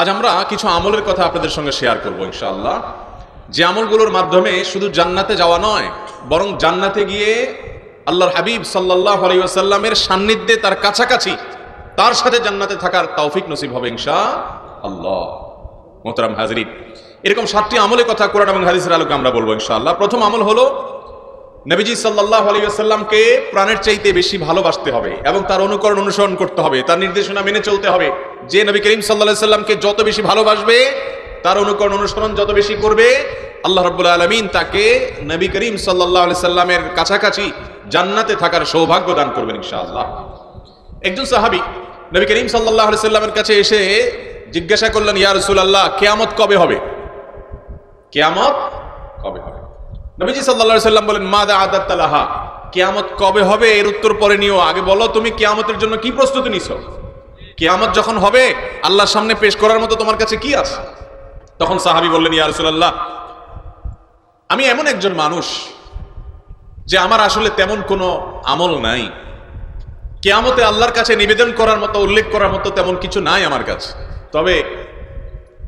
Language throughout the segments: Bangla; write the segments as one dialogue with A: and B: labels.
A: আজ আমরা কিছু আমলের কথা আপনাদের সঙ্গে শেয়ার করব, ইনশাআল্লাহ। যে আমলগুলোর মাধ্যমে শুধু জান্নাতে যাওয়া নয়, বরং জান্নাতে গিয়ে আল্লাহর হাবিব সাল্লাহ আলাইসাল্লামের সান্নিধ্যে তার কাছাকাছি, তার সাথে জান্নাতে থাকার তৌফিক নসিব হবে ইনশা আল্লাহ মোহতারাম হাজরিন, এরকম সাতটি আমলের কথা কোরআন এবং হাদিসের আলোকে আমরা বলব, ইনশাআল্লাহ। প্রথম আমল হলো নবীজি সাল্লাহ আলাইসাল্লামকে প্রাণের চাইতে বেশি ভালোবাসতে হবে এবং তার অনুকরণ অনুসরণ করতে হবে, তার নির্দেশনা মেনে চলতে হবে। যে নবী করিম সাল্লাহ সাল্লামকে যত বেশি ভালোবাসবে, তার অনুকরণ অনুসরণ যত বেশি করবে, আল্লাহ রব্বুল আলমিন তাকে নবী করিম সাল্লাহ আলি সাল্লামের কাছাকাছি জান্নাতে থাকার সৌভাগ্য দান করবেন ইনশাআল্লাহ। একজন সাহাবি নবী করিম সাল্লাহ আলি সাল্লামের কাছে এসে জিজ্ঞাসা করলেন, ইয়া রসুল্লাহ কেয়ামত কবে হবে? কেয়ামত কবে হবে? নবীজি সাল্লাল্লাহু সাল্লাম বলেন মা দা আদাত তালাহা কেয়ামত কবে হবে? এর উত্তর পরে নিও। আগে বলো, তুমি কেয়ামতের জন্য কি প্রস্তুতি নিছ? কেয়ামত যখন হবে, আল্লাহর সামনে পেশ করার মতো তোমার কাছে কি আছে? তখন সাহাবী বললেন, ইয়া রাসূলুল্লাহ, আমি এমন একজন মানুষ যে আমার আসলে তেমন কোনো আমল নাই। কেয়ামতে আল্লাহর কাছে নিবেদন করার মতো, উল্লেখ করার মতো তেমন কিছু নাই আমার কাছে। তবে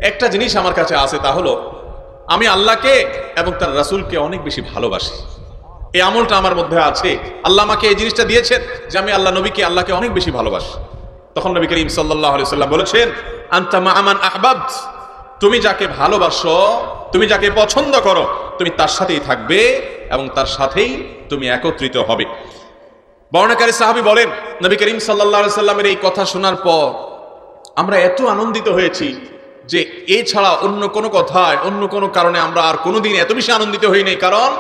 A: একটা জিনিস আমার কাছে আছে, তা হলো আমি আল্লাহকে এবং তার রাসূলকে অনেক বেশি ভালোবাসি। এই আমলটা আমার মধ্যে আছে। আল্লাহ আমাকে এই জিনিসটা দিয়েছেন যে আমি আল্লাহ নবীকে আল্লাহকে অনেক বেশি ভালোবাসি। তখন নবী করিম সাল্লাম বলেছেন, আনতা মা আমান আহবাব তুমি যাকে ভালোবাসো, তুমি যাকে পছন্দ করো, তুমি তার সাথেই থাকবে এবং তার সাথেই তুমি একত্রিত হবে। বর্ণাকারী সাহাবী বলেন, নবী করিম আলাইহি সাল্লামের এই কথা শোনার পর আমরা এত আনন্দিত হয়েছি যে এছাড়া অন্য কোনো কথায়, অন্য কোনো কারণে আমরা আর কোনোদিন এত বেশি আনন্দিত হই নাই, কারণ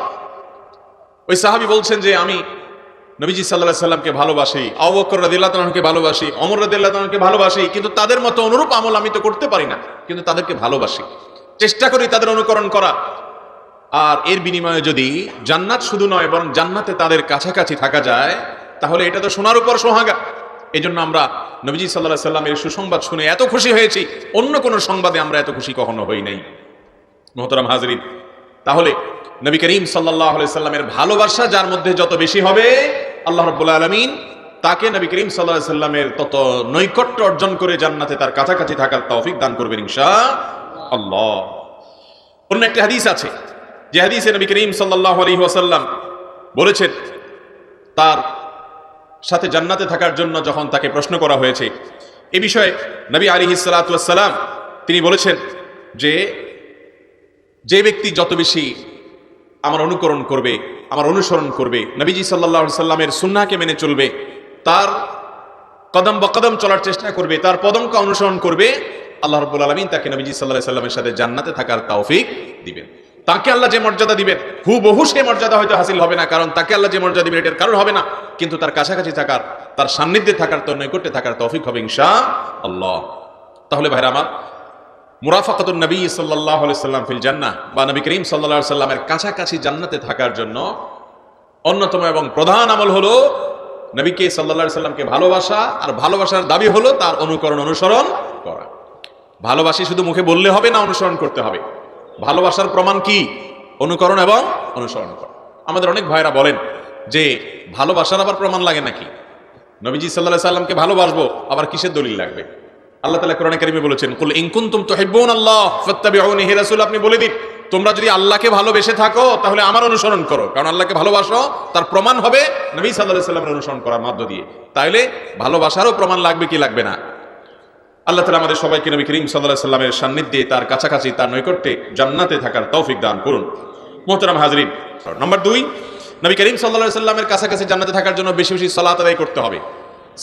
A: ওই সাহাবি বলছেন যে আমি নবীজি সাল্লাহ সাল্লামকে ভালোবাসি আবকর রাদিল্লাহকে ভালোবাসি অমর রাদিল্লাহকে ভালোবাসি, কিন্তু তাদের মতো অনুরূপ আমল আমি তো করতে পারি না, কিন্তু তাদেরকে ভালোবাসি। চেষ্টা করি তাদের অনুকরণ করা। আর এর বিনিময়ে যদি জান্নাত শুধু নয়, বরং জান্নাতে তাদের কাছাকাছি থাকা যায়, তাহলে এটা তো সোনার উপর সোহাগা। এই জন্য আমরা নবীজি সাল্লাহ সাল্লামের সুসংবাদ শুনে এত খুশি হয়েছি। অন্য কোনো সংবাদে আমরা এত খুশি কখনো হই নাই। মোহতরাম হাজরিন, তাহলে নবী করিম সাল্লাহ সাল্লামের ভালোবাসা যার মধ্যে যত বেশি হবে, আল্লাহ রব্বুল আলমিন তাকে নবী করিম সাল্লাহ সাল্লামের তত নৈকট্য অর্জন করে জান্নাতে তার কাছাকাছি থাকার তৌফিক দান করবেন ইনশা আল্লাহ অন্য একটা হাদিস আছে, যে হাদিসে নবী করিম সাল্লাহ আলী ওয়াসাল্লাম বলেছেন, তার সাথে জান্নাতে থাকার জন্য যখন তাকে প্রশ্ন করা হয়েছে, এ বিষয়ে নবী আলী সালাতাম তিনি বলেছেন যে যে ব্যক্তি যত বেশি আমার অনুকরণ করবে, আমার অনুসরণ করবে, নবীজি সাল্লাহ সাল্লামের সুন্নাকে মেনে চলবে, তার কদম বা কদম চলার চেষ্টা করবে, তার পদমকে অনুসরণ করবে, আল্লাহ রব্বুল আলমিন তাকে নবীজি সাল্লাহ সাল্লামের সাথে জান্নাতে থাকার তৌফিক দিবেন। তাকে আল্লাহ যে মর্যাদা দিবেন হু বহু সে মর্যাদা হয়তো হাসিল হবে না, কারণ তাকে আল্লাহ যে মর্যাদা দিবেন, এটার কারণ হবে না। কিন্তু তার কাছাকাছি থাকার, তার সান্নিধ্যে থাকার, তোর নৈকট্যে থাকার তৌফিক হবে ইনশা আল্লাহ। তাহলে ভাইরা আমার, মুরাফাকাতুন নবী সাল্লাহ সাল্লাম ফিল জান্নাহ বা নবী করিম সাল্লাহ সাল্লামের কাছাকাছি জান্নাতে থাকার জন্য অন্যতম এবং প্রধান আমল হলো নবীকে সাল্লাহ সাল্লামকে ভালোবাসা, আর ভালোবাসার দাবি হলো তার অনুকরণ অনুসরণ করা। ভালোবাসি শুধু মুখে বললে হবে না, অনুসরণ করতে হবে। ভালোবাসার প্রমাণ কি? অনুকরণ এবং অনুসরণ করা। আমাদের অনেক ভাইরা বলেন যে, ভালোবাসার আবার প্রমাণ লাগে নাকি? নবীজি সাল্লাহ সাল্লামকে ভালোবাসবো, আবার কিসের দলিল লাগবে? আল্লাহ তালা কোরআন কারিমে বলেছেন, কুল ইনকুন্তুম তুহিব্বুন আল্লাহ ফাত্তাবিউনি আপনি বলে দিন, তোমরা যদি আল্লাহকে ভালোবেসে থাকো, তাহলে আমার অনুসরণ করো। কারণ আল্লাহকে ভালোবাসো, তার প্রমাণ হবে নবী আলাইহি সাল্লামের অনুসরণ করার মধ্য দিয়ে। তাইলে ভালোবাসারও প্রমাণ লাগবে কি লাগবে না? আল্লাহ তালা আমাদের সবাইকে নবী করিম সাল্লাহ সাল্লামের সান্নিধ্যে তার কাছাকাছি, তার নৈকট্যে জান্নাতে থাকার তৌফিক দান করুন। মোহতারাম হাজরিন, নম্বর দুই, নবী করিম সাল্লাহ সাল্লামের কাছাকাছি জান্নাতে থাকার জন্য বেশি বেশি সালাত আদায় করতে হবে।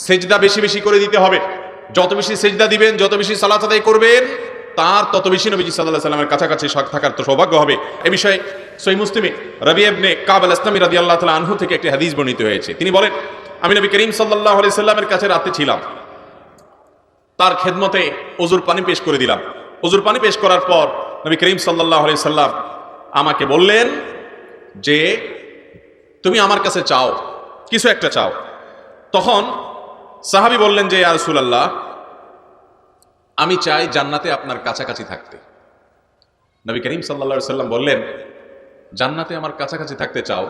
A: সেজদা বেশি বেশি করে দিতে হবে। যত বেশি সেজদা দিবেন, যত বেশি সালাত আদায় করবেন, তার তত বেশি নবীজি সাল্লাহ সাল্লামের কাছাকাছি থাকার তো সৌভাগ্য হবে। এ বিষয়ে সই মুসলিমে রবি আবনে কাবাল ইসলামী রাজি আল্লাহ তালা আনহু থেকে একটি হাদিস বর্ণিত হয়েছে। তিনি বলেন, আমি নবী করিম সাল্লাহ সাল্লামের কাছে রাতে ছিলাম। তার খেদমতে অজুর পানি পেশ করে দিলাম। অজুর পানি পেশ করার পর নবী করিম সাল্লাহ আলি সাল্লাম আমাকে বললেন যে, তুমি আমার কাছে চাও, কিছু একটা চাও। তখন সাহাবি বললেন যে আরসুল আল্লাহ আমি চাই জান্নাতে আপনার কাছাকাছি থাকতে। নবী করিম সাল্লা সাল্লাম বললেন, জান্নাতে আমার কাছাকাছি থাকতে চাও,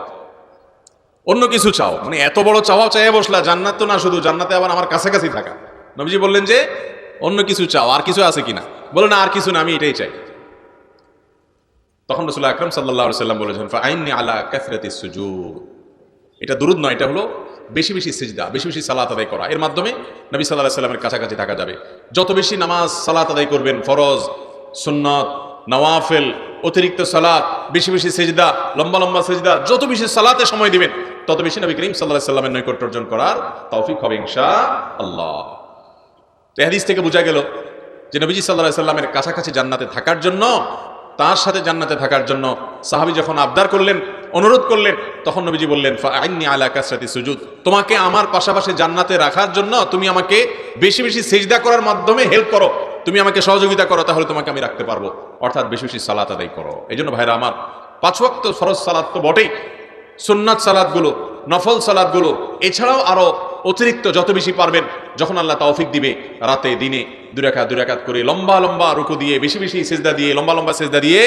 A: অন্য কিছু চাও। মানে এত বড় চাওয়া চাইয়া বসলা, জান্নাত তো না, শুধু জান্নাতে আবার আমার কাছাকাছি থাকা। নবীজি বললেন যে, অন্য কিছু চাও, আর কিছু আছে কিনা? বলে না, আর কিছু না, আমি এটাই চাই। তখন রসুল্লাহ আকরম সাল্লাহ সাল্লাম বলেছেন আইনি আলা কাসরাতি সুজুদ। এটা দুরুদ নয়, এটা হলো বেশি বেশি সিজদা, বেশি বেশি সালাত আদায় করা। এর মাধ্যমে নবী সাল্লাহ সাল্লামের কাছাকাছি থাকা যাবে। যত বেশি নামাজ সালাত আদায় করবেন, ফরজ, সুন্নত, নওয়াফেল, অতিরিক্ত সালাত, বেশি বেশি সেজদা, লম্বা লম্বা সেজদা, যত বেশি সালাতে সময় দিবেন, তত বেশি নবী করিম সাল্লাহ সাল্লামের নৈকট্য অর্জন করার তৌফিক হবে ইনশা আল্লাহ তো হাদিস থেকে বোঝা গেল যে নবীজি সাল্লাহ সাল্লামের কাছাকাছি জান্নাতে থাকার জন্য, তার সাথে জান্নাতে থাকার জন্য সাহাবি যখন আবদার করলেন, অনুরোধ করলেন, তখন নবীজি বললেন আইনি আলা কাসরাতি তোমাকে আমার পাশাপাশি জান্নাতে রাখার জন্য তুমি আমাকে বেশি বেশি সেজদা করার মাধ্যমে হেল্প করো। তুমি আমাকে সহযোগিতা করো, তাহলে তোমাকে আমি রাখতে পারব। অর্থাৎ বেশি বেশি সালাত আদায় করো। এই জন্য ভাইরা আমার, পাঁচ ওয়াক্ত সালাত তো বটেই। সুন্নাত সালাদগুলো নফল সালাদগুলো এছাড়াও আরও অতিরিক্ত যত বেশি পারবেন যখন আল্লাহ তৌফিক দিবে, রাতে, দিনে দুরাকাত দুরাকাত করে লম্বা লম্বা রুকু দিয়ে, বেশি বেশি সেজদা দিয়ে, লম্বা লম্বা সেজদা দিয়ে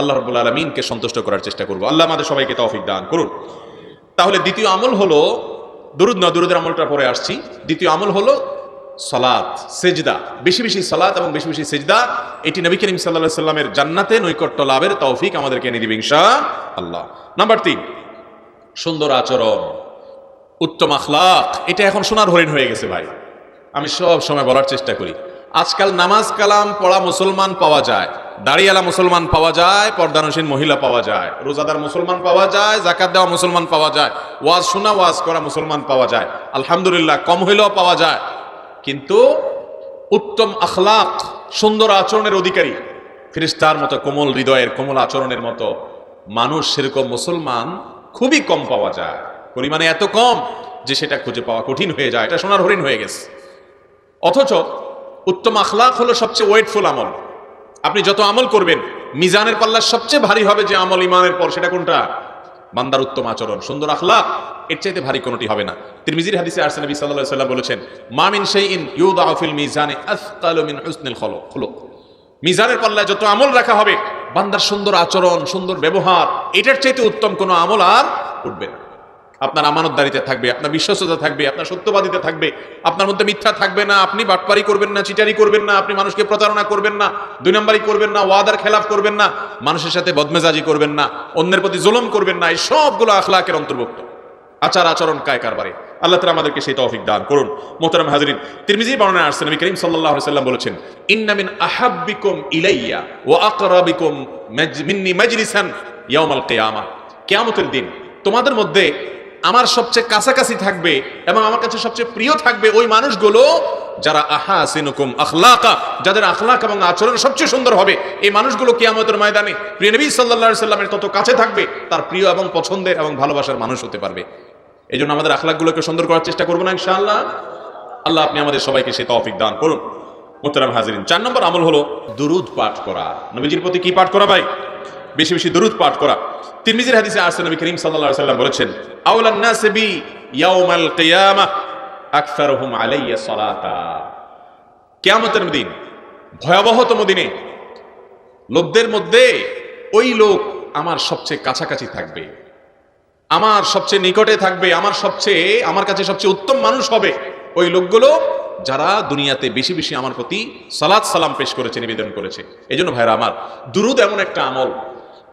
A: আল্লাহ রব্বুল আলমিনকে সন্তুষ্ট করার চেষ্টা করব। আল্লাহ আমাদের সবাইকে তৌফিক দান করুন। তাহলে দ্বিতীয় আমল হলো, দুরুদ, না দুরুদের আমলটা পরে আসছি। দ্বিতীয় আমল হলো সলাদ সেজদা। বেশি বেশি সলাদ এবং বেশি বেশি সেজদা, এটি নবী করিম সাল্লাহ সাল্লামের জান্নাতে নৈকট্য লাভের তৌফিক আমাদেরকে এনে দিবে আল্লাহ নাম্বার তিন, সুন্দর আচরণ। উত্তম আখলাক। এটা এখন সোনার হরিণ হয়ে গেছে ভাই। আমি সব সময় বলার চেষ্টা করি। আজকাল নামাজ কালাম পড়া মুসলমান পাওয়া যায়, দাড়িয়ালা মুসলমান পাওয়া যায়, পর্দানসীন মহিলা পাওয়া যায়, রোজাদার মুসলমান পাওয়া যায় জাকাত দেওয়া মুসলমান পাওয়া যায়, ওয়াজ শোনা, ওয়াজ করা মুসলমান পাওয়া যায়, আলহামদুলিল্লাহ কম হইলেও পাওয়া যায়। কিন্তু উত্তম আখলাক, সুন্দর আচরণের অধিকারী, ফিরিস্তার মতো কোমল হৃদয়ের কোমল আচরণের মতো মানুষ সেরকম মুসলমান খুবই কম পাওয়া যায়। পরিমাণে এত কম যে সেটা খুঁজে পাওয়া কঠিন হয়ে যায়। এটা সোনার হরিণ হয়ে গেছে। অথচ উত্তম আখলাক হলো সবচেয়ে ওয়েটফুল আমল। আপনি যত আমল করবেন, মিজানের পাল্লা সবচেয়ে ভারী হবে যে আমল ইমানের পর, সেটা কোনটা? বান্দার উত্তম আচরণ। সুন্দর আখলাক, এর চাইতে ভারী কোনোটি হবে না। তিরমিজির হাদিসে আরসে নবী আলাইহি সাল্লাম বলেছেন মামিন শাইইন ইউদাউ ফিল মিজানে আসকালু মিন হুসনিল খুলুক খুলুক মিজানের পাল্লায় যত আমল রাখা হবে, বান্দার সুন্দর আচরণ, সুন্দর ব্যবহার, এটার চাইতে উত্তম কোনো আমল আর উঠবে না। আপনার আমানতদারিতে থাকবে, আপনার বিশ্বস্ততা থাকবে, আপনার সত্যবাদিতা থাকবে, আপনার মধ্যে মিথ্যা থাকবে না, আপনি বাটপারি করবেন না, চিটারি করবেন না, আপনি মানুষকে প্রতারণা করবেন না, দুই নম্বরই করবেন না, ওয়াদার খেলাফ করবেন না, মানুষের সাথে বদমেজাজি করবেন না, অন্যের প্রতি জুলুম করবেন না, এই সবগুলো আখলাকের অন্তর্ভুক্ত। আচার আচরণ কায় কারবারে? আল্লাহ তালা আমাদেরকে সেই তৌফিক দান করুন। মোহতারাম হাজরিন, তিরমিজি বর্ণনা আসছেন নবী করিম আলাইহি সাল্লাম বলেছেন, ইন্না মিন আহাব্বিকুম ইলাইয়া ওয়া আকরাবিকুম মিন্নি মাজলিসান ইয়াউমাল কিয়ামা। কিয়ামতের দিন তোমাদের মধ্যে আমার সবচেয়ে কাছাকাছি থাকবে এবং আমার কাছে সবচেয়ে প্রিয় থাকবে ওই মানুষগুলো যারা আহা সিনুকুম আখলাকা, যাদের আখলাক এবং আচরণ সবচেয়ে সুন্দর হবে। এই মানুষগুলো কিয়ামতের ময়দানে প্রিয় নবী আলাইহি সাল্লামের তত কাছে থাকবে, তার প্রিয় এবং পছন্দের এবং ভালোবাসার মানুষ হতে পারবে। এই জন্য আমাদের আখলাকগুলোকে সুন্দর করার চেষ্টা করব না ইনশাআল্লাহ। আল্লাহ আপনি আমাদের সবাইকে সে তৌফিক দান করুন। মোহতারাম হাজিরিন, চার নম্বর আমল হলো দুরুদ পাঠ করা। নবীজির প্রতি কি পাঠ করা ভাই? বেশি বেশি দুরুদ পাঠ করা। তিরমিজির হাদিসে আসছে নবী করিম সাল্লাল্লাহু আলাইহি সাল্লাম বলেছেন আওলান নাস বি ইয়াউমাল কিয়ামাহ আকসারুহুম আলাইয়া সালাতা। কিয়ামতের দিন, ভয়াবহতম দিনে লোকদের মধ্যে ওই লোক আমার সবচেয়ে কাছাকাছি থাকবে। আমার সবচেয়ে নিকটে থাকবে, আমার সবচেয়ে, আমার কাছে সবচেয়ে উত্তম মানুষ হবে ওই লোকগুলো যারা দুনিয়াতে বেশি বেশি আমার প্রতি সালাদ সালাম পেশ করেছে, নিবেদন করেছে। এই জন্য ভাইরা আমার, দুরুদ এমন একটা আমল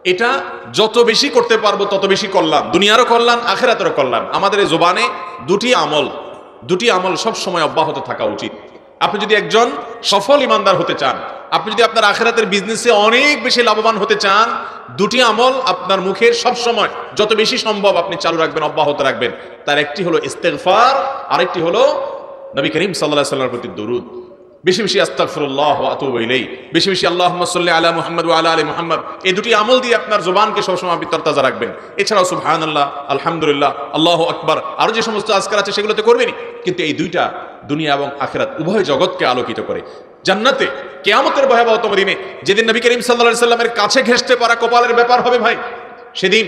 A: এটা যত বেশি করতে পারব, তত বেশি কল্যাণ। দুনিয়ারও কল্যাণ, আখেরাতেরও কল্যাণ। আমাদের এই জোবানে দুটি আমল দুটি আমল সব সময় অব্যাহত থাকা উচিত। আপনি যদি একজন সফল ইমানদার হতে চান, আপনি যদি আপনার আখেরাতের বিজনেসে অনেক বেশি লাভবান হতে চান, দুটি আমল আপনার মুখের সব সময় যত বেশি সম্ভব আপনি চালু রাখবেন, অব্যাহত রাখবেন। তার একটি হলো ইস্তেগফার, আরেকটি হলো নবী করিম সাল্লাল্লাহু সাল্লামের প্রতি দরুদ। বেশি বেশি আস্তাগফিরুল্লাহ ওয়া আতুবু ইলাইহি। বেশি বেশি আল্লাহুম্মা সাল্লি আলা মুহাম্মদ ওয়া আলা আলি মুহাম্মদ। এই দুটি আমল দিয়ে আপনার জবানকে সবসময় আপনি রাখবেন। এছাড়াও সুবহানাল্লাহ, আলহামদুলিল্লাহ, আল্লাহ আকবার। আরও যে সমস্ত আজকার আছে সেগুলোতে করবেনই। কিন্তু এই দুইটা দুনিয়া এবং আখেরাত উভয় জগৎকে আলোকিত করে। জান্নাতে কেয়ামতের ভয়াবহতম দিনে যেদিন নবী করিম আলাইহি সাল্লামের কাছে ঘেঁষতে পারা কপালের ব্যাপার হবে ভাই, সেদিন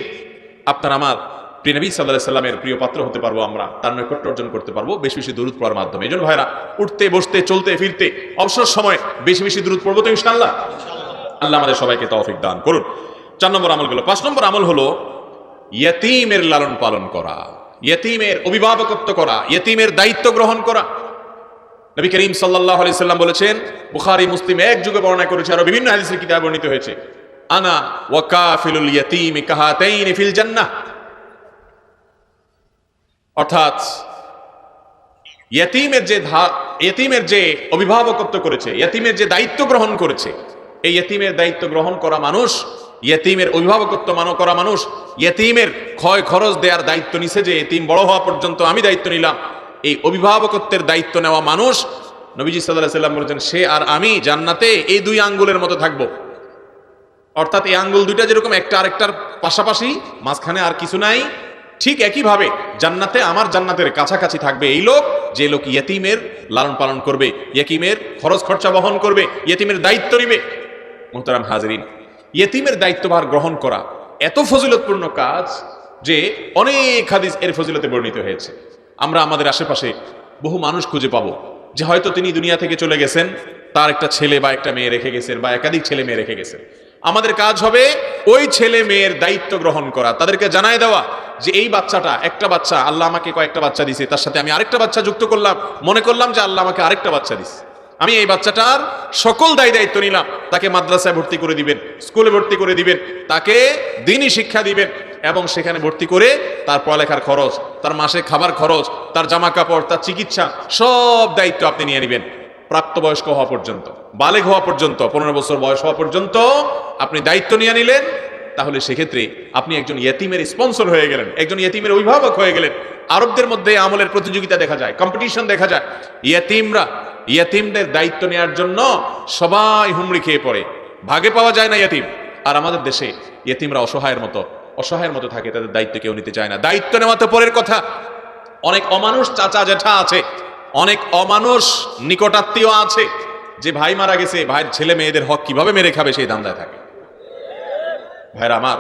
A: আপনার আমার প্রিয় নবী সাল্লাহ সাল্লামের প্রিয় পাত্র হতে পারব আমরা, তার নৈকট্য অর্জন করতে পারব, বেশি বেশি দূরত পড়ার মাধ্যমে। এই জন্য ভাইরা, উঠতে, বসতে, চলতে, ফিরতে, অবসর সময় বেশি বেশি দূরত পড়ব তো ইনশাআল্লাহ। আল্লাহ আমাদের সবাইকে তৌফিক দান করুন। চার নম্বর আমলগুলো পাঁচ নম্বর আমল হলো ইয়তিমের লালন পালন করা, ইয়তিমের অভিভাবকত্ব করা, ইয়তিমের দায়িত্ব গ্রহণ করা। নবী করিম সাল্লাহ আলি সাল্লাম বলেছেন, বুখারি, মুসলিম এক যুগে বর্ণনা করেছে, আরও বিভিন্ন হাদিসের কিতাবে বর্ণিত হয়েছে, আনা ওয়াকাফিলুল ইয়াতীম কাহাতাইন ফিল জান্নাহ। অর্থাৎ ইয়তিমের যে ইয়তিমের যে অভিভাবকত্ব করেছে, ইয়তিমের যে দায়িত্ব গ্রহণ করেছে, এই ইয়তিমের দায়িত্ব গ্রহণ করা মানুষ, ইয়তিমের অভিভাবকত্ব মানো, করা মানুষ, ইয়তিমের ক্ষয় খরচ দেওয়ার দায়িত্ব নিছে যে ইয়তিম বড় হওয়া পর্যন্ত আমি দায়িত্ব নিলাম। এই অভিভাবকত্বের দায়িত্ব নেওয়া মানুষ, নবীজি সাল্লাহ সাল্লাম বলেছেন, সে আর আমি জান্নাতে এই দুই আঙ্গুলের মতো থাকব। অর্থাৎ এই আঙ্গুল দুইটা যেরকম একটা আরেকটার পাশাপাশি, মাঝখানে আর কিছু নাই ঠিক একইভাবে জান্নাতে আমার জান্নাতের কাছাকাছি থাকবে এই লোক, যে লোক ইয়েতিমের লালন পালন করবে, ইয়েতিমের খরচ খরচা বহন করবে, ইয়েতিমের দায়িত্ব নিবে। মোহতারাম হাজরিন, ইয়েতিমের দায়িত্বভার গ্রহণ করা এত ফজিলতপূর্ণ কাজ যে অনেক হাদিস এর ফজিলতে বর্ণিত হয়েছে। আমরা আমাদের আশেপাশে বহু মানুষ খুঁজে পাবো যে হয়তো তিনি দুনিয়া থেকে চলে গেছেন, তার একটা ছেলে বা একটা মেয়ে রেখে গেছেন বা একাধিক ছেলে মেয়ে রেখে গেছেন। আমাদের কাজ হবে ওই ছেলে মেয়ের দায়িত্ব গ্রহণ করা, তাদেরকে জানায় দেওয়া যে এই বাচ্চাটা, একটা বাচ্চা, আল্লাহ আমাকে কয়েকটা বাচ্চা দিছে, তার সাথে আমি আরেকটা বাচ্চা যুক্ত করলাম, মনে করলাম যে আল্লাহ আমাকে আরেকটা বাচ্চা দিছে। আমি এই বাচ্চাটার সকল দায় দায়িত্ব নিলাম, তাকে মাদ্রাসায় ভর্তি করে দিবেন, স্কুলে ভর্তি করে দিবেন, তাকে দিনই শিক্ষা দিবেন, এবং সেখানে ভর্তি করে তার পড়ালেখার খরচ, তার মাসে খাবার খরচ, তার জামা কাপড় তার চিকিৎসা, সব দায়িত্ব আপনি নিয়ে নেবেন, প্রাপ্তবয়স্ক হওয়া পর্যন্ত বালেক হওয়া পর্যন্ত, পনেরো বছর বয়স হওয়া পর্যন্ত আপনি দায়িত্ব নিয়ে নিলেন তাহলে সেক্ষেত্রে আপনি একজন ইয়েতিমের স্পন্সর হয়ে গেলেন, একজন ইয়েতিমের অভিভাবক হয়ে গেলেন। আরবদের মধ্যে আমলের প্রতিযোগিতা দেখা যায় কম্পিটিশন দেখা যায়। ইয়েতিমরা, ইয়েতিমদের দায়িত্ব নেওয়ার জন্য সবাই হুমড়ি খেয়ে পড়ে। ভাগে পাওয়া যায় না ইয়েতিম। আর আমাদের দেশে ইয়েতিমরা অসহায়ের মতো অসহায়ের মতো থাকে, তাদের দায়িত্ব কেউ নিতে চায় না। দায়িত্ব নেওয়া তো পরের কথা। অনেক অমানুষ চাচা জেঠা আছে, অনেক অমানুষ নিকটাত্মীয় আছে, যে ভাই মারা গেছে, ভাইয়ের ছেলে মেয়েদের হক কীভাবে মেরে খাবে সেই দান্দায় থাকে। ভাইরা আমার,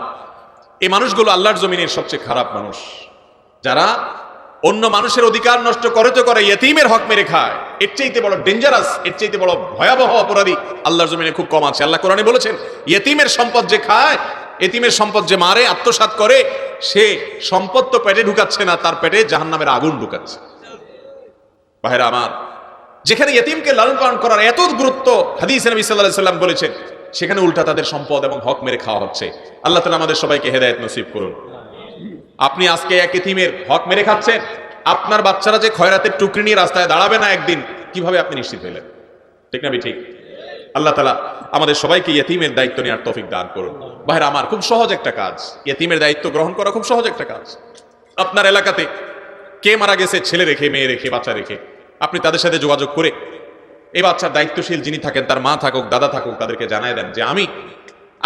A: এই মানুষগুলো আল্লাহর জমিনের সবচেয়ে খারাপ মানুষ। যারা অন্য মানুষের অধিকার নষ্ট করে তো করে, ইয়েতিমের হক মেরে খায়। এর চাইতে বড় ডেঞ্জারাস এর চাইতে বড় ভয়াবহ অপরাধী আল্লাহর জমিনে খুব কম আছে। আল্লাহ কোরআনে বলেছেন, ইয়েতিমের সম্পদ যে খায় এতিমের সম্পদ যে মারে, আত্মসাৎ করে, সে সম্পদ তো পেটে ঢুকাচ্ছে না, তার পেটে জাহান্নামের আগুন ঢুকাচ্ছে। ভাইরা আমার, যেখানে ইয়েতিমকে লালন পালন করার এত গুরুত্ব, হাদিস নবী সাল্লাল্লাহু সাল্লাম বলেছেন সেখানে উল্টা তাদের সম্পদ এবং হক মেরে খাওয়া হচ্ছে। আল্লাহ তালা আমাদের সবাইকে হেদায়েত নসিব করুন। আপনি আজকে এক এতিমের হক মেরে খাচ্ছেন, আপনার বাচ্চারা যে খয়রাতের টুকরি নিয়ে রাস্তায় দাঁড়াবে না একদিন, কীভাবে আপনি নিশ্চিত হলেন ঠিক না ঠিক? আল্লাহ তালা আমাদের সবাইকে ইয়েতিমের দায়িত্ব নেওয়ার তৌফিক দান করুন। ভাইরা, আমার খুব সহজ একটা কাজ। ইয়েতিমের দায়িত্ব গ্রহণ করা খুব সহজ একটা কাজ। আপনার এলাকাতে কে মারা গেছে, ছেলে রেখে, মেয়ে রেখে, বাচ্চা রেখে, আপনি তাদের সাথে যোগাযোগ করে এই বাচ্চার দায়িত্বশীল যিনি থাকেন, তার মা থাকুক, দাদা থাকুক, তাদেরকে জানায় দেন যে আমি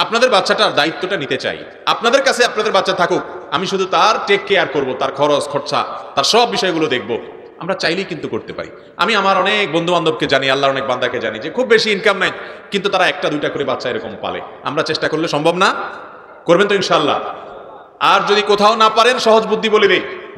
A: আপনাদের বাচ্চাটার দায়িত্বটা নিতে চাই। আপনাদের কাছে আপনাদের বাচ্চা থাকুক, আমি শুধু তার টেক কেয়ার করব, তার খরচ, খরচা, তার সব বিষয়গুলো দেখব। আমরা চাইলেই কিন্তু করতে পারি। আমি আমার অনেক বন্ধু বান্ধবকে জানি, আল্লাহর অনেক বান্দাকে জানি যে খুব বেশি ইনকাম নাই, কিন্তু তারা একটা, দুইটা করে বাচ্চা এরকম পালে। আমরা চেষ্টা করলে সম্ভব না? করবেন তো ইনশাল্লাহ আর যদি কোথাও না পারেন, সহজ বুদ্ধি বলে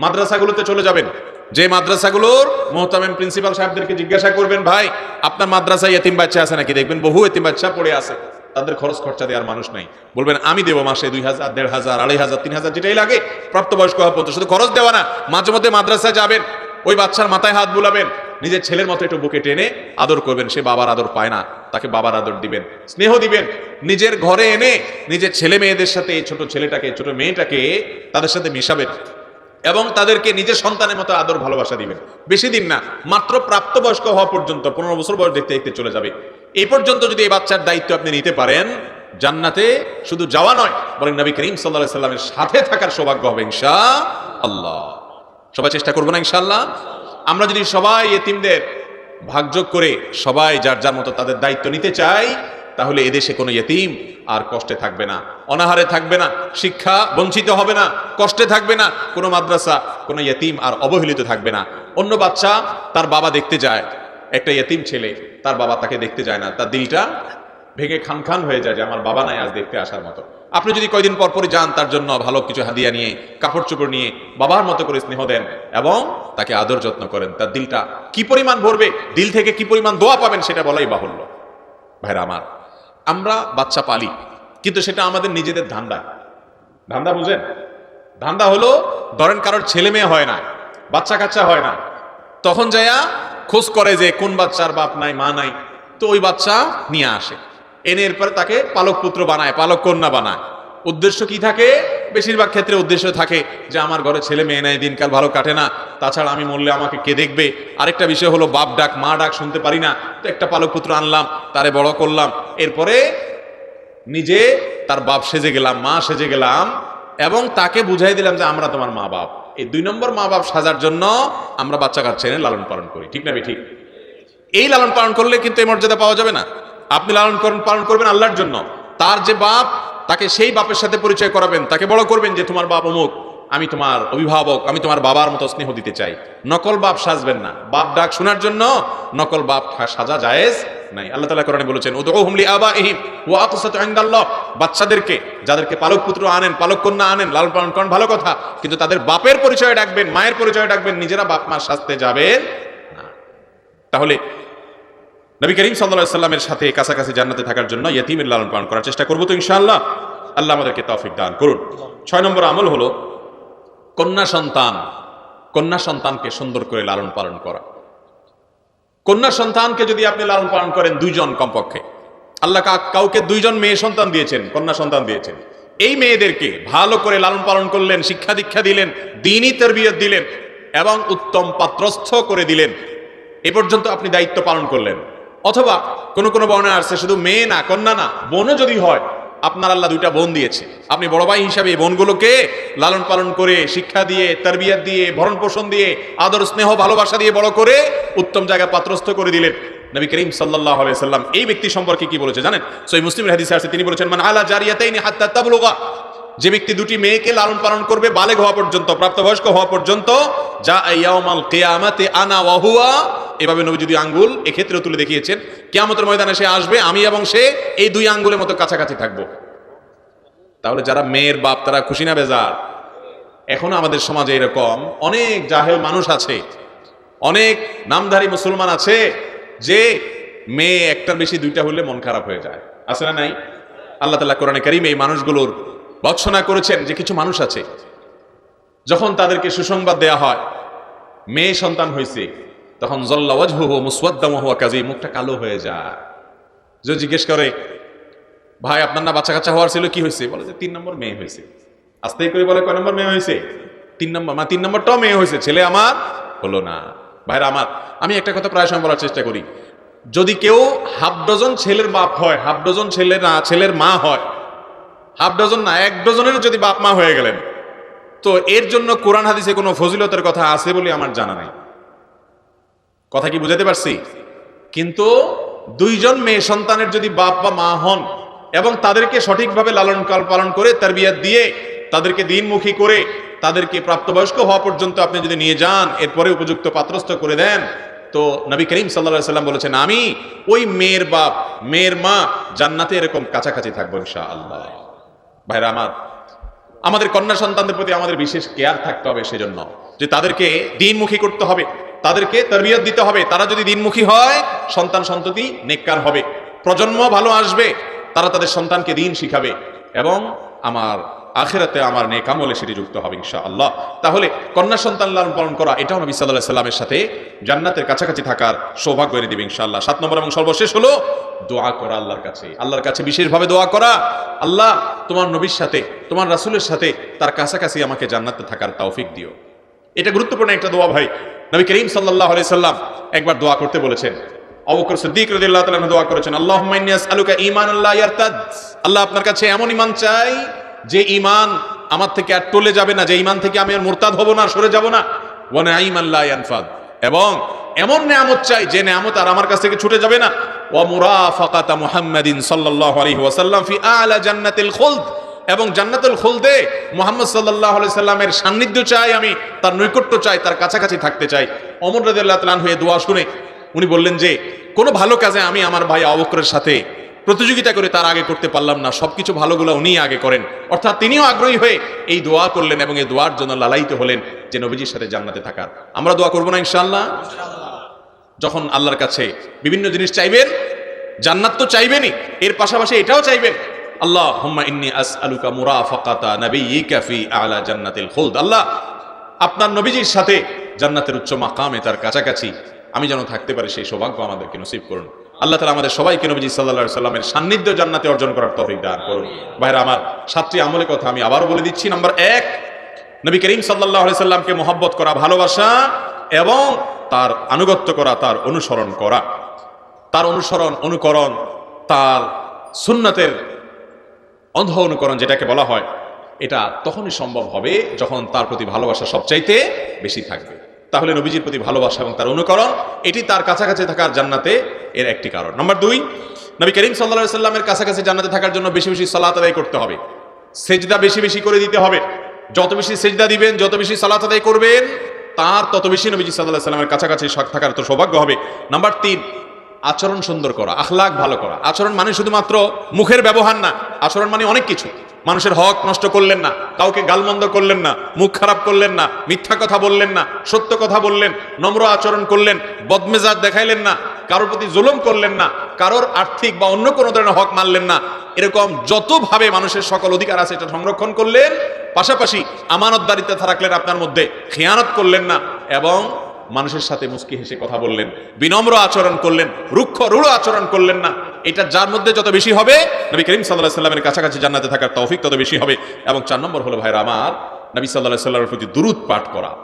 A: মাদ্রাসাগুলোতে চলে যাবেন। যে মাদ্রাসাগুলোর মোহতামেম প্রিন্সিপাল সাহেবদেরকে জিজ্ঞাসা করবেন, ভাই, আপনার মাদ্রাসায় এতিম বাচ্চা আছে নাকি? দেখবেন বহু এতিম বাচ্চা পড়ে আছে। তাদের খরচ খরচা দেওয়ার মানুষ নাই। বলবেন, আমি দেবো মাসে দুই হাজার, দেড় হাজার, আড়াই হাজার, তিন হাজার, যেটাই লাগে, প্রাপ্তবয়স্ক হওয়া পর্যন্ত। শুধু খরচ দেওয়া না, মাঝে মধ্যে মাদ্রাসায় যাবেন, ওই বাচ্চার মাথায় হাত বুলাবেন, নিজের ছেলের মতো একটু বুকে টেনে আদর করবেন, সে বাবার আদর পায় না, তাকে বাবার আদর দিবেন, স্নেহ দিবেন। নিজের ঘরে এনে নিজের ছেলে মেয়েদের সাথে, ছোট ছেলেটাকে, ছোট মেয়েটাকে তাদের সাথে মিশাবেন। এবং তাদেরকে নিজের সন্তানের মতো আদর ভালোবাসা দিবেন। বেশি দিন না, মাত্র প্রাপ্তবয়স্ক হওয়া পর্যন্ত, পনেরো বছর বয়স দেখতে দেখতে চলে যাবে। এই পর্যন্ত যদি এই বাচ্চার দায়িত্ব আপনি নিতে পারেন, জান্নাতে শুধু যাওয়া নয় বলেন নবী করিম সাল্লাহ সাল্লামের সাথে থাকার সৌভাগ্য হবে ইনশা আল্লাহ সবাই চেষ্টা করব না ইনশাল্লাহ আমরা যদি সবাই এতিমদের ভাগযোগ করে সবাই যার যার মতো তাদের দায়িত্ব নিতে চাই, তাহলে এদেশে কোনো ইয়েতিম আর কষ্টে থাকবে না, অনাহারে থাকবে না, শিক্ষা বঞ্চিত হবে না, কষ্টে থাকবে না, কোনো মাদ্রাসা, কোনো ইয়েতিম আর অবহেলিত থাকবে না। অন্য বাচ্চা তার বাবা দেখতে যায়, একটা ইয়েতিম ছেলে, তার বাবা তাকে দেখতে যায় না, তার দিলটা ভেঙে খান খান হয়ে যায় যে আমার বাবা নাই আজ দেখতে আসার মতো। আপনি যদি কয়দিন পর পরই যান, তার জন্য ভালো কিছু হাদিয়া নিয়ে, কাপড় চোপড় নিয়ে বাবার মতো করে স্নেহ দেন এবং তাকে আদর যত্ন করেন, তার দিলটা কি পরিমাণ ভরবে, দিল থেকে কি পরিমাণ দোয়া পাবেন সেটা বলাই বাহুল্য। ভাইরা আমার আমরা বাচ্চা পালি, কিন্তু সেটা আমাদের নিজেদের ধান্দা। ধান্দা বুঝেন? ধান্দা হলো, ধরেন কারোর ছেলে মেয়ে হয় না, বাচ্চা কাচ্চা হয় না, তখন যায়া খোঁজ করে যে কোন বাচ্চার বাপ নাই, মা নাই, তো ওই বাচ্চা নিয়ে আসে। এনে এরপরে তাকে পালক পুত্র বানায়, পালক কন্যা বানায়। উদ্দেশ্য কি থাকে? বেশিরভাগ ক্ষেত্রে উদ্দেশ্য থাকে যে আমার ঘরে ছেলে মেয়ে নেয় দিনকাল ভালো কাটে না। তাছাড়া আমি মরলে আমাকে কে দেখবে? আরেকটা বিষয় হলো বাপ ডাক, মা ডাক শুনতে পারি না। তো একটা পালক পুত্র আনলাম, তারে বড় করলাম। এরপরে নিজে তার বাপ সেজে গেলাম, মা সেজে গেলাম, এবং তাকে বুঝাই দিলাম যে আমরা তোমার মা বাপ। এই দুই নম্বর মা বাপ সাজার জন্য আমরা বাচ্চা কাচ্চা লালন পালন করি, ঠিক না ঠিক এই লালন পালন করলে কিন্তু এই মর্যাদা পাওয়া যাবে না। আপনি লালন পালন করবেন আল্লাহর জন্য। তার যে বাপ তাকে সেই বাপের সাথে পরিচয় করাবেন, তাকে বড় করবেন যে তোমার বাপ অমুক, আমি তোমার অভিভাবক, আমি তোমার বাবার মতো স্নেহ দিতে চাই। নকল বাপ সাজবেন না। বাপ ডাক শোনার জন্য নকল বাপ সাজা জায়েজ নাই। আল্লাহ তালা কোরআনে বলেছেন, উদউহুম লিআবাইহিম ওয়া আকসাতু ইনদাল্লাহ। বাচ্চাদেরকে, যাদেরকে পালক পুত্র আনেন, পালক কন্যা আনেন লাল পালন করেন, ভালো কথা। কিন্তু তাদের বাপের পরিচয় ডাকবেন, মায়ের পরিচয় ডাকবেন, নিজেরা বাপ মা সাজতে যাবেন তাহলে নবী করিম সাল্লাল্লাহু সাল্লামের সাথে কাছাকাছি জান্নাতে থাকার জন্য ইয়তিমের লালন পালন করার চেষ্টা করব তো ইনশাআল্লাহ। আল্লাহ আমাদেরকে তৌফিক দান করুন। ছয় নম্বর আমল হলো কন্যা সন্তান, কন্যা সন্তানকে সুন্দর করে লালন পালন করা। কন্যা সন্তানকে যদি আপনি লালন পালন করেন দুইজন কমপক্ষে। আল্লাহ কাউকে দুইজন মেয়ে সন্তান দিয়েছেন, কন্যা সন্তান দিয়েছেন। এই মেয়েদেরকে ভালো করে লালন পালন করলেন, শিক্ষা দীক্ষা দিলেন, দিনই তরবিয়ত দিলেন এবং উত্তম পাত্রস্থ করে দিলেন। এ পর্যন্ত আপনি দায়িত্ব পালন করলেন। অথবা কোনো কোনো বর্ণে আসছে শুধু মেয়ে না, কন্যা না, বোনও যদি হয়, আপনার আল্লাহ দুইটা বোন দিয়েছে। আপনি বড় ভাই হিসাবে এই বোনগুলোকে লালন পালন করে, শিক্ষা দিয়ে, তরবিয়ত দিয়ে, ভরণ পোষণ দিয়ে, আদর, স্নেহ, ভালোবাসা দিয়ে বড় করে উত্তম জায়গায় পাত্রস্থ করে দিলেন নবী করিম আলাইহি সাল্লাম। এই ব্যক্তি সম্পর্কে কি বলেছে জানেন? সই মুসলিমের হাদিসে আছে, তিনি বলেছেন, মান আলা জারিয়াতাইনি হাত্তা তাবলুগা। যে ব্যক্তি দুটি মেয়েকে লালন পালন করবে, বালেগ হওয়া পর্যন্ত, প্রাপ্তবয়স্ক হওয়া পর্যন্ত যা ইয়াউমাল কিয়ামাতে আনা ওয়া হুয়া এভাবে নবী যদি আঙ্গুল এক্ষেত্রেও তুলে দেখিয়েছেন, কিয়ামতের ময়দানে সে আসবে, আমি এবং সে এই দুই আঙ্গুলের মতো কাছাকাছি থাকব। তাহলে যারা মেয়ের বাপ, তারা খুশি না বেজার? এখনও আমাদের সমাজে এরকম অনেক জাহেল মানুষ আছে, অনেক নামধারী মুসলমান আছে, যে মেয়ে একটার বেশি দুইটা হলে মন খারাপ হয়ে যায়। আছে না নাই? আল্লাহ তালা কোরআনে কারিম এই মানুষগুলোর বৎসনা করেছেন যে কিছু মানুষ আছে, যখন তাদেরকে সুসংবাদ দেয়া হয়, মেয়ে সন্তান হয়েছে তখন জল্লাওয়াজ জল্লাওয়াজহু মুসওয়াদ্দাম হুয়া কাজী মুখটা কালো হয়ে যায়। যে জিজ্ঞেস করে, ভাই, আপনার না বাচ্চা কাচ্চা হওয়ার ছিল, কি হয়েছে? বলে যে, তিন নম্বর মেয়ে হয়েছে। আস্তেই করে বলে, কয় নম্বর মেয়ে হয়েছে? তিন নম্বর মানে তিন নম্বরটাও মেয়ে হয়েছে, ছেলে আমার? হলো না। ভাইরা আমার, আমি একটা কথা প্রায় সময় বলার চেষ্টা করি। যদি কেউ হাফ ডজন ছেলের বাপ হয়, হাফ ডজন ছেলে না ছেলের মা হয়, হাফ ডজন না, এক ডজনের যদি বাপ মা হয়ে গেলেন, তো এর জন্য কোরআন হাদিসে কোনো ফজিলতের কথা আছে বলে আমার জানা নাই। কথা কি বুঝাতে পারছি? কিন্তু দুইজন মেয়ে সন্তানের যদি বাপ বা মা হন এবং তাদেরকে সঠিকভাবে লালন পালন করে তারবিয়াত দিয়ে তাদেরকে দিনমুখী করে তাদেরকে প্রাপ্তবয়স্ক হওয়া পর্যন্ত আপনি যদি নিয়ে যান, এরপরে উপযুক্ত পাত্রস্থ করে দেন, তো নবী করিম সাল্লা সাল্লাম বলেছেন, আমি ওই মেয়ের বাপ, মেয়ের মা জান্নাতে এরকম কাছাকাছি থাকব ইনশা আল্লাহ ভাইরা আমার, আমাদের কন্যা সন্তানদের প্রতি আমাদের বিশেষ কেয়ার থাকতে হবে সেজন্য যে তাদেরকে দিনমুখী করতে হবে। তাদেরকে তরবিয়ত দিতে হবে। তারা যদি দিনমুখী হয়, সন্তান সন্ততি নেককার হবে। প্রজন্ম ভালো আসবে, তারা তাদের সন্তানকে দিন শিখাবে এবং আমার আখেরাতে আমার নেকামলে সেটি যুক্ত হবে ইনশা আল্লাহ তাহলে কন্যা সন্তান লালন পালন করা, এটাও নবী সাল্লাহ সাল্লামের সাথে জান্নাতের কাছাকাছি থাকার সৌভাগ্য এনে দিবে ইনশাআল্লাহ। সাত নম্বর এবং সর্বশেষ হলো, দোয়া করা আল্লাহর কাছে। আল্লাহর কাছে বিশেষভাবে দোয়া করা, আল্লাহ তোমার নবীর সাথে, তোমার রাসূলের সাথে তার কাছাকাছি আমাকে জান্নাতে থাকার তৌফিক দিও। এটা গুরুত্বপূর্ণ একটা দোয়া, ভাই। নবী করিম আলাইহি সাল্লাম একবার দোয়া করতে বলেছেন। আবু বকর সিদ্দিক দোয়া করেছেন ইন্নী আসআলুকা ঈমানান লা আল্লাহ আপনার কাছে এমন ঈমান চাই, যে ঈমান আমার থেকে আর টলে যাবে না, যে ঈমান থেকে আমি আর মুরতাদ হব না সরে যাব না। ওয়া নাঈমান লা ইয়ানফাদ। এবং এমন নিয়ামত চাই, যে নিয়ামত আর আমার কাছ থেকে ছুটে যাবে না। ওয়া মুরাফাকাতা মুহাম্মাদিন সাল্লাল্লাহু আলাইহি ওয়াসাল্লাম ফি আলা জান্নাতিল খুলদ। এবং জান্নাতুল খুলদে মোহাম্মদ সাল্লাহ সাল্লামের সান্নিধ্য চাই আমি, তার নৈকট্য চাই, তার কাছাকাছি থাকতে চাই। অমর রাদিয়াল্লাহু তাআলা হয়ে দোয়া শুনে উনি বললেন যে, কোনো ভালো কাজে আমি আমার ভাই অবকরের সাথে প্রতিযোগিতা করে তার আগে করতে পারলাম না, সবকিছু ভালোগুলো উনি আগে করেন। অর্থাৎ তিনিও আগ্রহী হয়ে এই দোয়া করলেন এবং এই দোয়ার জন্য লালায়িত হলেন যে, নবীজির সাথে জান্নাতে থাকার। আমরা দোয়া করব না ইনশাল্লাহ যখন আল্লাহর কাছে বিভিন্ন জিনিস চাইবেন, জান্নাত তো চাইবেনই, এর পাশাপাশি এটাও চাইবেন আল্লাহ হুম্মা ইন্নি আসআলুকা মুরাফাকাতা নাবিয়্যিকা ফি আলা জান্নাতিল খুলদ। আল্লাহ, আপনার নবীজির সাথে জান্নাতের উচ্চ মাকামে তার কাছাকাছি আমি যেন থাকতে পারি, সেই সৌভাগ্য আমাদেরকে নসিব করুন। আল্লাহ তালা আমাদের সবাইকে নবীজি সাল্লাহ সাল্লামের সান্নিধ্য জান্নাতে অর্জন করার তফিক দান করুন। ভাইরা, আমার সাতটি আমলের কথা আমি আবার বলে দিচ্ছি। নাম্বার এক, নবী করিম সাল্লাহ সাল্লামকে মোহাব্বত করা, ভালোবাসা এবং তার আনুগত্য করা, তার অনুসরণ করা। তার অনুসরণ, অনুকরণ, তার সুন্নতের অন্ধ অনুকরণ যেটাকে বলা হয়, এটা তখনই সম্ভব হবে যখন তার প্রতি ভালোবাসা সবচাইতে বেশি থাকবে। তাহলে নবীজির প্রতি ভালোবাসা এবং তার অনুকরণ, এটি তার কাছাকাছি থাকার জান্নাতে এর একটি কারণ। নম্বর দুই, নবী করিম সাল্লা সাল্লামের কাছাকাছি জান্নাতে থাকার জন্য বেশি বেশি সালাত আদায় করতে হবে। সেজদা বেশি বেশি করে দিতে হবে। যত বেশি সেজদা দিবেন, যত বেশি সালাত আদায় করবেন, তার তত বেশি নবীজি সাল্লাহ সাল্লামের কাছাকাছি থাকার তো সৌভাগ্য হবে। নাম্বার তিন আচরণ সুন্দর করা আখলাক ভালো করা। আচরণ মানে শুধুমাত্র মুখের ব্যবহার না, আচরণ মানে অনেক কিছু। মানুষের হক নষ্ট করলেন না, কাউকে গালমন্দ করলেন না, মুখ খারাপ করলেন না, মিথ্যা কথা বললেন না, সত্য কথা বললেন, নম্র আচরণ করলেন, বদমেজাজ দেখাইলেন না, কারোর প্রতি জুলুম করলেন না, কারোর আর্থিক বা অন্য কোনো ধরনের হক মানলেন না, এরকম যতভাবে মানুষের সকল অধিকার আছে এটা সংরক্ষণ করলেন, পাশাপাশি আমানতদারিতে থাকলেন আপনার মধ্যে, খেয়ানত করলেন না, এবং মানুষের সাথে মুস্কি হেসে কথা বললেন, বিনম্র আচরণ করলেন, রুক্ষ রূঢ় আচরণ করলেন না। এটা যার মধ্যে যত বেশি হবে, নবী করিম সাল্লাহ সাল্লামের কাছাকাছি জান্নাতে থাকার তৌফিক তত বেশি হবে। এবং চার নম্বর হলো, ভাইরা আমার, নবী সাল্লাহ সাল্লামের প্রতি দূরত পাঠ করা।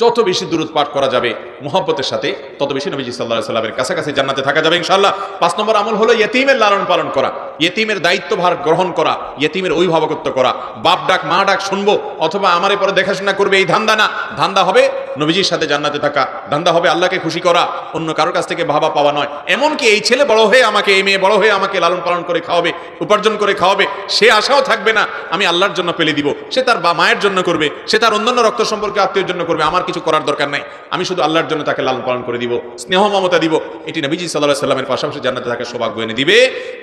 A: যত বেশি দূরত পাঠ করা যাবে মোহাব্বতের সাথে, তত বেশি নবীজি সাল্লাহ সাল্লামের কাছাকাছি জান্নাতে থাকা যাবে ইনশাল্লাহ পাঁচ নম্বর আমল হলো ইয়েতিমের লালন পালন করা, ইয়েতিমের দায়িত্বভার গ্রহণ করা, ইয়েতিমের অভিভাবকত্ব করা। বাপ ডাক, মা ডাক শুনব, অথবা আমার পরে দেখাশোনা করবে এই ধান্দা না। ধান্দা হবে নবীজির সাথে জান্নাতে থাকা, ধান্দা হবে আল্লাহকে খুশি করা, অন্য কারোর কাছ থেকে ভাবা পাওয়া নয়। এমনকি এই ছেলে বড় হয়ে আমাকে, এই মেয়ে বড় হয়ে আমাকে লালন পালন করে খাওয়াবে, উপার্জন করে খাওয়াবে, সে আশাও থাকবে না, আমি আল্লাহর জন্য পেলে দিব। সে তার বা, মায়ের জন্য করবে, সে তার অন্যান্য রক্ত সম্পর্কে আত্মীয়ের জন্য করবে, আমার কিছু করার দরকার নাই। আমি শুধু আল্লাহর জন্য তাকে লালন পালন করে দিব, স্নেহ মমতা দিব। এটি নবীজি সাল্লাহ সাল্লামের পাশাপাশি জান্নাতে তাকে সৌভাগ্য এনে দিবে।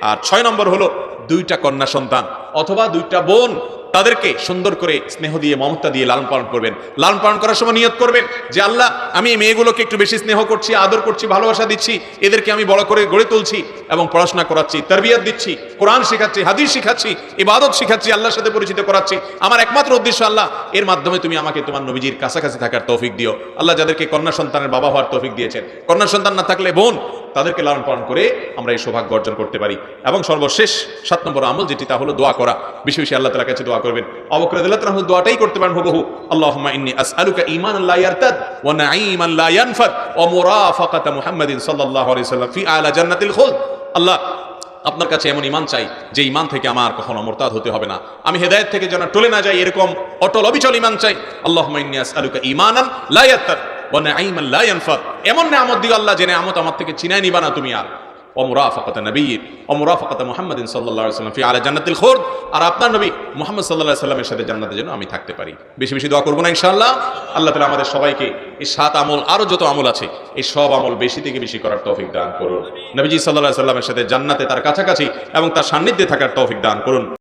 A: আর ছয় নম্বর হলো, দুইটা কন্যা সন্তান অথবা দুইটা বোন। তাদেরকে সুন্দর করে স্নেহ দিয়ে, মমতা দিয়ে লালন পালন করবেন। লালন পালন করার সময় নিয়ত করবেন যে, আল্লাহ, আমি এই মেয়েগুলোকে একটু বেশি স্নেহ করছি, আদর করছি, ভালোবাসা দিচ্ছি, এদেরকে আমি বড় করে গড়ে তুলছি এবং পড়াশোনা করাচ্ছি, তরবিয়ত দিচ্ছি, কোরআন শেখাচ্ছি, হাদিস শেখাচ্ছি, ইবাদত শেখাচ্ছি, আল্লাহর সাথে পরিচিত করাচ্ছি। আমার একমাত্র উদ্দেশ্য, আল্লাহ, এর মাধ্যমে তুমি আমাকে তোমার নবীজির কাছাকাছি থাকার তৌফিক দিও। আল্লাহ যাদেরকে কন্যা সন্তানের বাবা হওয়ার তৌফিক দিয়েছেন। কন্যা সন্তান না থাকলে বোন তাদেরকে লালন পালন করে আমরা এই সৌভাগ্য অর্জন করতে পারি। এবং সর্বশেষ সাত নম্বর আমল যেটি, তা হলো দোয়া করা। বেশি বেশি আল্লাহ তালার কাছে দোয়া করবেন। অবকরাদিল্লাহ তাআলা দোয়াটাই করতে পারেন হুবহু। সাল্লাল্লাহু আলাইহি সাল্লাম ফি আলা আল্লাহ, আপনার কাছে এমন ইমান চাই যে ইমান থেকে আমার কখনো মোরতাদ হতে হবে না। আমি হেদায়েত থেকে যেন টলে না যাই, এরকম অটল অবিচল ইমান চাই। আল্লাহুম্মা ইন্নী আসআলুকা এমন নিয়ামত দিও আল্লাহ যে নিয়ামত আমার থেকে চিনাই নিবা না তুমি আর। অমরাফাকাতা নবীর অমরাফাকাতা মোহাম্মদ সাল্লাহ সাল্লাম ফি আলা জান্নাতুল খোর আর আপনার নবী মোহাম্মদ সাল্লাহ সাল্লামের সাথে জান্নাতের জন্য আমি থাকতে পারি। বেশি বেশি দোয়া করব না ইনশাআল্লাহ। আল্লাহ তালা আমাদের সবাইকে এই সাত আমল আরও যত আমল আছে, এই সব আমল বেশি থেকে বেশি করার তৌফিক দান করুন। নবীজি সাল্লাহ সাল্লামের সাথে জান্নাতে তার কাছাকাছি এবং তার সান্নিধ্যে থাকার তৌফিক দান করুন।